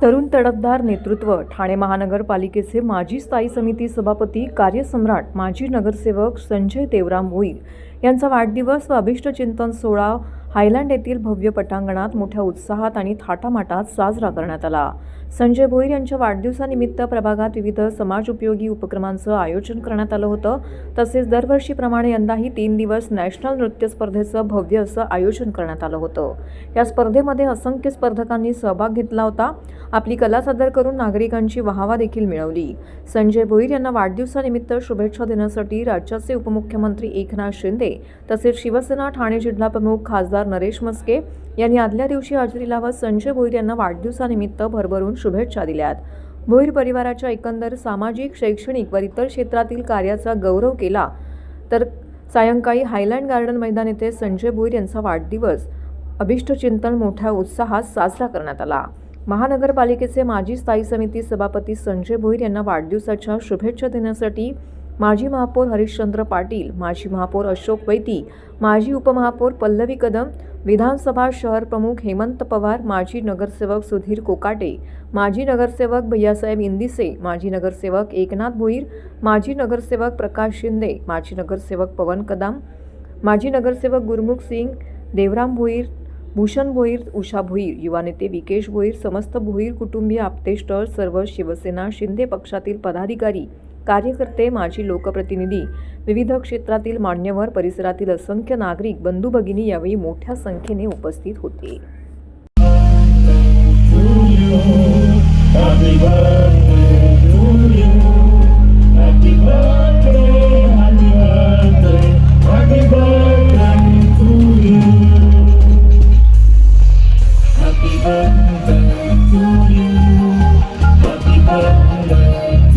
तरुण तडफदार नेतृत्व ठाणे महानगरपालिकेचे माजी स्थायी समिती सभापती कार्यसम्राट माजी नगरसेवक संजय देवराम भोईर यांचा वाढदिवस व अभिष्टचिंतन सोहळा हायलँड येथील भव्य पटांगणात मोठ्या उत्साहात आणि थाटामाटात साजरा करण्यात आला. संजय भोईर यांच्या वाढदिवसानिमित्त प्रभागात विविध समाजोपयोगी उपक्रमांचं आयोजन करण्यात आलं होतं. तसेच दरवर्षीप्रमाणे यंदाही तीन दिवस नॅशनल नृत्य स्पर्धेचं भव्य असं आयोजन करण्यात आलं होतं. या स्पर्धेमध्ये असंख्य स्पर्धकांनी सहभाग घेतला होता. आपली कला सादर करून नागरिकांची वाहवा देखील मिळवली. संजय भोईर यांना वाढदिवसानिमित्त शुभेच्छा देण्यासाठी राज्याचे उपमुख्यमंत्री एकनाथ शिंदे तसेच शिवसेना ठाणे जिल्हा प्रमुख खासदार नरेश मस्के यांनी आदल्या दिवशी हजेरी लावत संजय भोईर यांना वाढदिवसानिमित्त भरभरून शुभेच्छा दिल्यात भोईर परिवाराच्या एकंदर सामाजिक शैक्षणिक व इतर क्षेत्रातील कार्याचा गौरव केला तर सायंकाळी हायलँड गार्डन मैदान येथे संजय भोईर यांचा वाढदिवस. अभिष्टचिंतन मोठ्या उत्साहात साजरा करण्यात आला. महानगरपालिकेचे माजी स्थायी समिती सभापती संजय भोईर यांना वाढदिवसाच्या शुभेच्छा देण्यासाठी माजी महापौर हरिश्चंद्र पाटील माजी महापौर अशोक वैती माजी उपमहापौर पल्लवी कदम विधानसभा शहर प्रमुख हेमंत पवार माजी नगरसेवक सुधीर कोकाटे माजी नगरसेवक भैयासाहेब इंदिसे माजी नगरसेवक एकनाथ भोईर माजी नगरसेवक प्रकाश शिंदे माजी नगरसेवक पवन कदम माजी नगरसेवक गुरमुख सिंग देवराम भोईर भूषण भोईर उषा भोईर युवा नेते विकेश भोईर समस्त भोईर कुटुंबीय आपतेष्ट सर्व शिवसेना शिंदे पक्षातील पदाधिकारी कार्यकर्ते माजी लोकप्रतिनिधी विविध क्षेत्रातील मान्यवर परिसरातील असंख्य नागरिक बंधू भगिनी यावेळी मोठ्या संख्येने उपस्थित होते.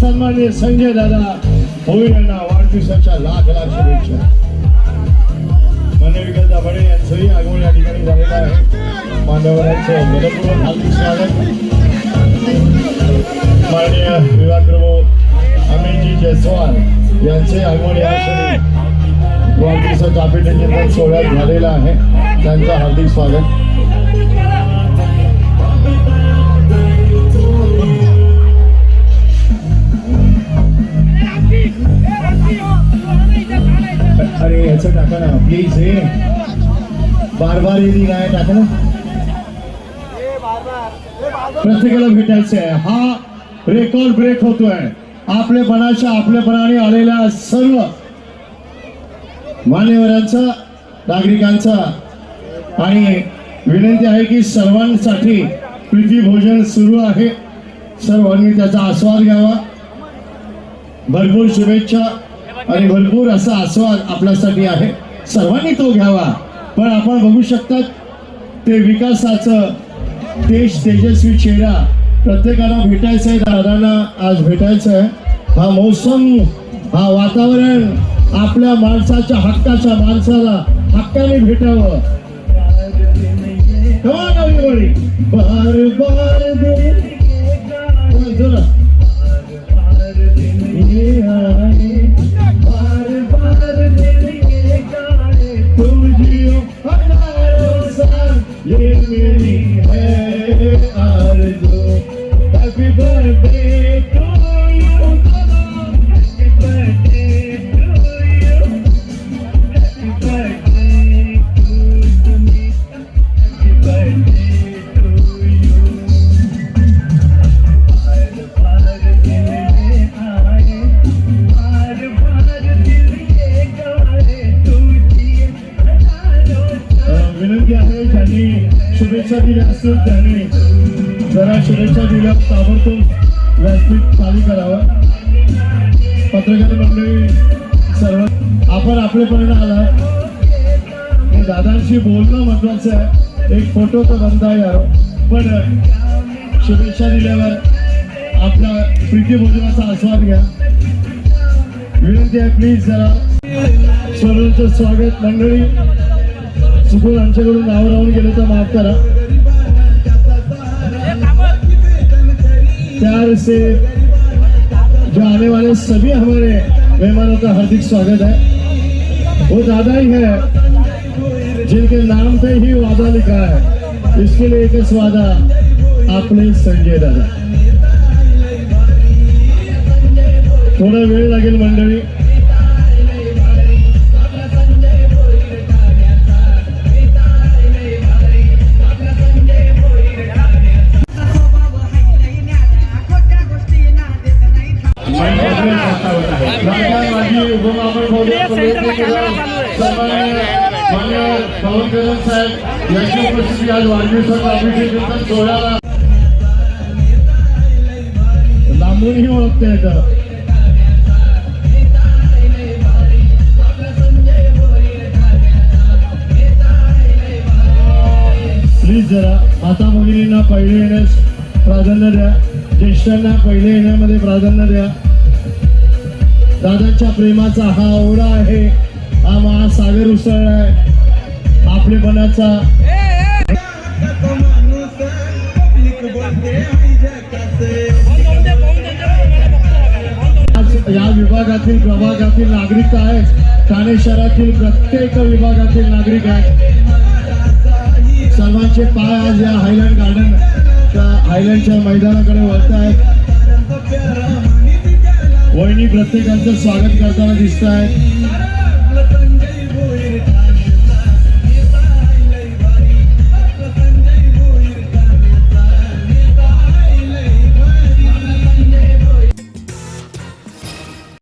सन्मान्य संजय दादा भोईर यांना वाढदिवसाच्या लाख लाख शुभेच्छा मान्य दाभाडे यांचंही आगमन या ठिकाणी झालेलं आहे. मान्यवरांचं मनपूर्वक हार्दिक स्वागत. माननीय विभाग प्रमुख अमितजी जयस्वाल यांचे आगमन या वाढदिवसाच्या अभिनंदन सोहळ्यात झालेला आहे. त्यांचं हार्दिक स्वागत. बार गाय टाका ना प्रत्येकाला भेटायचं आहे हा रेकॉर्ड ब्रेक होतोय. आपलेपणाच्या मनाच्या आपल्यापणाने आलेल्या सर्व मान्यवरांचा नागरिकांचा आणि विनंती आहे की सर्वांसाठी प्रीती भोजन सुरू आहे. सर्वांनी त्याचा आस्वाद घ्यावा. भरपूर शुभेच्छा आणि भरपूर असा आस्वाद आपल्यासाठी आहे. सर्वांनी तो घ्यावा. पण आपण बघू शकतात ते विकासाचं देश तेजस्वी चेहरा प्रत्येकाला भेटायचं आहे. दादांना आज भेटायचं आहे. हा मौसम हा वातावरण आपल्या माणसाच्या हक्काच्या माणसाला हक्काने भेटावं. बार बार साल, ये ज्यांनी असतील जरा शुभेच्छा दिल्या ताबडतोब व्यासपीठ चालू करावं. पत्रकार मंडळी सर्व आपण आपलेपर्यंत आला दादांशी बोलणं महत्वाचं आहे. एक फोटो तर बनता यार. पण शुभेच्छा दिल्यावर आपला प्रीती भोजनाचा आस्वाद घ्या. विनंती आहे प्लीज जरा सर्वांचं स्वागत. मंडळी चुकून आमच्याकडून नाव राहून गेलं तर माफ करा. प्यार से जो आने वाले सभी हमारे मेहमानों का हार्दिक स्वागत है। वो दादा ही है जिनके नाम पे ही वादा लिखा है। इसके लिए एक वादा आपले संजय दादा। थोडा वेळ लागेल मंडळी। यांची आज वाढदिवसाच्या अभिषेक सोहळ्याला लांबूनही ओळखते येतं प्लीज जरा माता भगिनींना पहिले येण्यास प्राधान्य द्या. ज्येष्ठांना पहिले येण्यामध्ये प्राधान्य द्या. दादांच्या प्रेमाचा हा ओढा आहे. हा महासागर उसळलाय आपलेपणाचा या विभागातील प्रभागातील नागरिक आहेत. ठाणे शहरातील प्रत्येक विभागातील नागरिक आहेत. सर्वांचे पाय आज या हायलँड गार्डन त्या हायलँडच्या मैदानाकडे वळत आहेत. वहिनी प्रत्येकाचं स्वागत करताना दिसत आहेत.